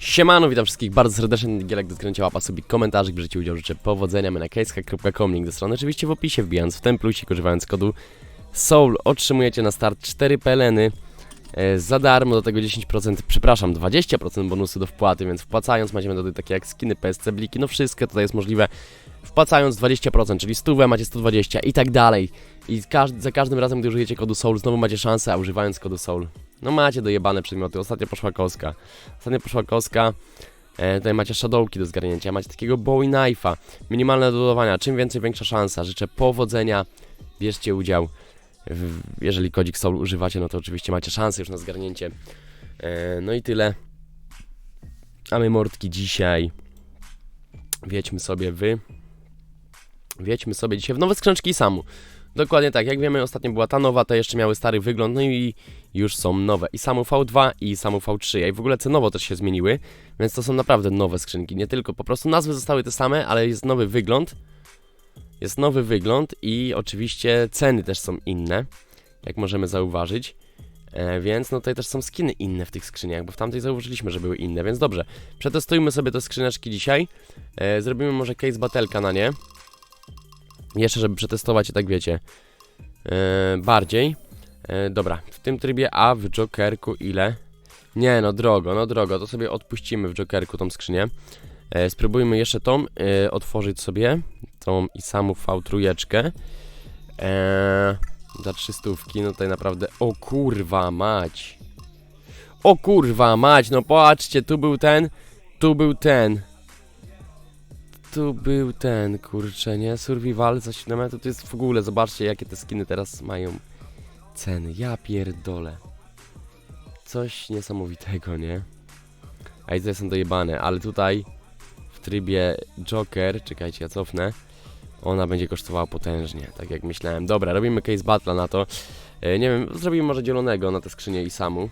Siemano, witam wszystkich bardzo serdecznie, Gielek do zgrania łapa sobie komentarzy, bierzecie udział, życzę powodzenia, my na casehack.com, link do strony oczywiście w opisie, wbijając w ten plusik, używając kodu SOUL, otrzymujecie na start 4 peleny e, za darmo, do tego 10%, przepraszam, 20% bonusu do wpłaty, więc wpłacając macie metody takie jak skiny, PSC, bliki, no wszystko tutaj jest możliwe, wpłacając 20%, czyli 100 macie 120 i tak dalej. I każdy, za każdym razem, gdy użyjecie kodu SOUL, znowu macie szansę, a używając kodu SOUL, no macie dojebane przedmioty. Ostatnio poszła koska. Ostatnio poszła koska. E, tutaj macie shadowki do zgarnięcia, macie takiego Bowie Knife'a. Minimalne dodawania, czym więcej, większa szansa. Życzę powodzenia, bierzcie udział. W, jeżeli kodzik SOUL używacie, no to oczywiście macie szansę już na zgarnięcie. E, no i tyle. A my mordki dzisiaj wiedźmy sobie wy. Wiedźmy sobie dzisiaj w nowe skrzyneczki samu. Dokładnie tak, jak wiemy, ostatnio była ta nowa, te jeszcze miały stary wygląd, no i już są nowe. I samu V2 i samu V3. I w ogóle cenowo też się zmieniły, więc to są naprawdę nowe skrzynki. Nie tylko po prostu nazwy zostały te same, ale jest nowy wygląd. Jest nowy wygląd i oczywiście ceny też są inne, jak możemy zauważyć. E, więc no tutaj też są skiny inne w tych skrzyniach, bo w tamtej zauważyliśmy, że były inne, więc dobrze. Przetestujmy sobie te skrzyneczki dzisiaj. E, zrobimy może case batelka na nie. Jeszcze, żeby przetestować je, tak wiecie, e, bardziej. E, dobra, w tym trybie, a w Jokerku ile? Nie, no drogo, no drogo, to sobie odpuścimy w Jokerku tą skrzynię. E, spróbujmy jeszcze tą otworzyć sobie, tą i samą V3. E, za 300, no tutaj naprawdę, o kurwa mać. O kurwa mać, no patrzcie, tu był ten, tu był ten. Tu był ten, kurczę, nie? Survival za 7 metrów, to jest w ogóle, zobaczcie jakie te skiny teraz mają ceny. Ja pierdolę. Coś niesamowitego, nie? A i to są dojebane, ale tutaj w trybie Joker, czekajcie, ja cofnę. Ona będzie kosztowała potężnie, tak jak myślałem. Dobra, robimy case battle na to. E, nie wiem, zrobimy może dzielonego na tę skrzynię i samu.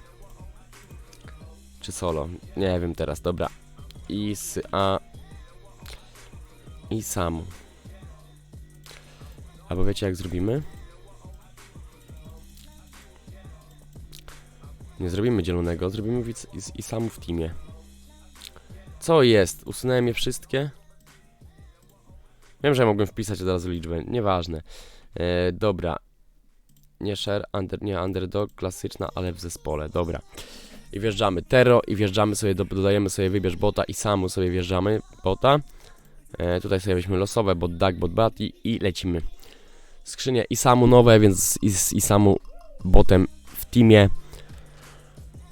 Czy solo? Nie wiem teraz, dobra. I a i samu. Albo wiecie jak zrobimy? Nie zrobimy dzielonego, zrobimy i, i samu w teamie. Co jest? Usunąłem je wszystkie? Wiem, że mogłem wpisać od razu liczbę, nieważne. E, dobra. Nie share, under, nie underdog, klasyczna, ale w zespole, dobra. I wjeżdżamy Tero i wjeżdżamy sobie, do, dodajemy sobie wybierz bota i samu sobie wjeżdżamy bota. E, tutaj sobie weźmy losowe, bot duck, bot buddy i lecimy. Skrzynie i samu nowe, więc i, i samu botem w teamie.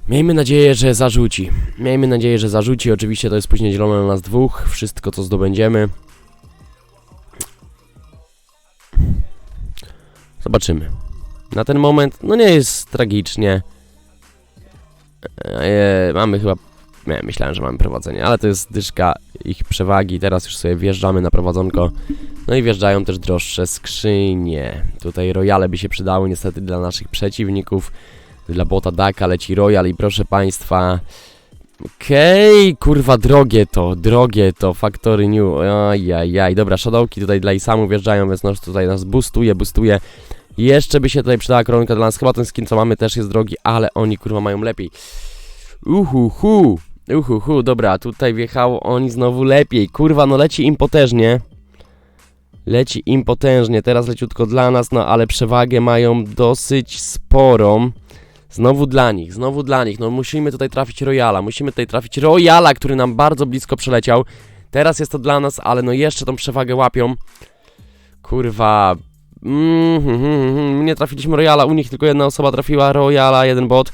Miejmy nadzieję, że zarzuci. Miejmy nadzieję, że zarzuci. Oczywiście to jest później dzielone na nas dwóch. Wszystko co zdobędziemy. Zobaczymy. Na ten moment, no nie jest tragicznie. E, mamy chyba nie, myślałem, że mamy prowadzenie, ale to jest dyszka ich przewagi. Teraz już sobie wjeżdżamy na prowadzonko. No i wjeżdżają też droższe skrzynie. Tutaj royale by się przydały niestety dla naszych przeciwników. Dla bota Daka leci royal i proszę państwa... Okej, okay, kurwa, drogie to, drogie to, Factory New, ajajaj, dobra, shadowki tutaj dla Isamu wjeżdżają, więc nas tutaj nas boostuje, boostuje. Jeszcze by się tutaj przydała koronka dla nas, chyba ten skin co mamy też jest drogi, ale oni kurwa mają lepiej. Uhuhu, uhuhu, dobra, tutaj wjechało oni znowu lepiej, kurwa, no leci im potężnie. Leci im potężnie, teraz leciutko dla nas, no ale przewagę mają dosyć sporą. Znowu dla nich, znowu dla nich, no musimy tutaj trafić Royala, musimy tutaj trafić Royala, który nam bardzo blisko przeleciał. Teraz jest to dla nas, ale no jeszcze tą przewagę łapią. Kurwa. Mm, mm, mm, nie trafiliśmy Royala, u nich tylko jedna osoba trafiła Royala, jeden bot.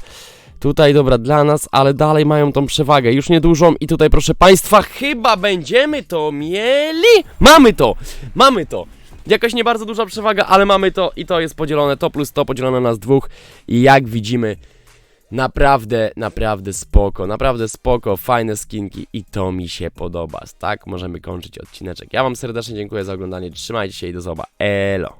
Tutaj dobra dla nas, ale dalej mają tą przewagę, już niedużą i tutaj proszę Państwa, chyba będziemy to mieli. Mamy to, mamy to. Jakaś nie bardzo duża przewaga, ale mamy to i to jest podzielone, to plus to podzielone na nas dwóch i jak widzimy naprawdę, naprawdę spoko, naprawdę spoko, fajne skinki i to mi się podoba. Tak możemy kończyć odcineczek. Ja Wam serdecznie dziękuję za oglądanie, trzymajcie się i do zobaczenia. Elo!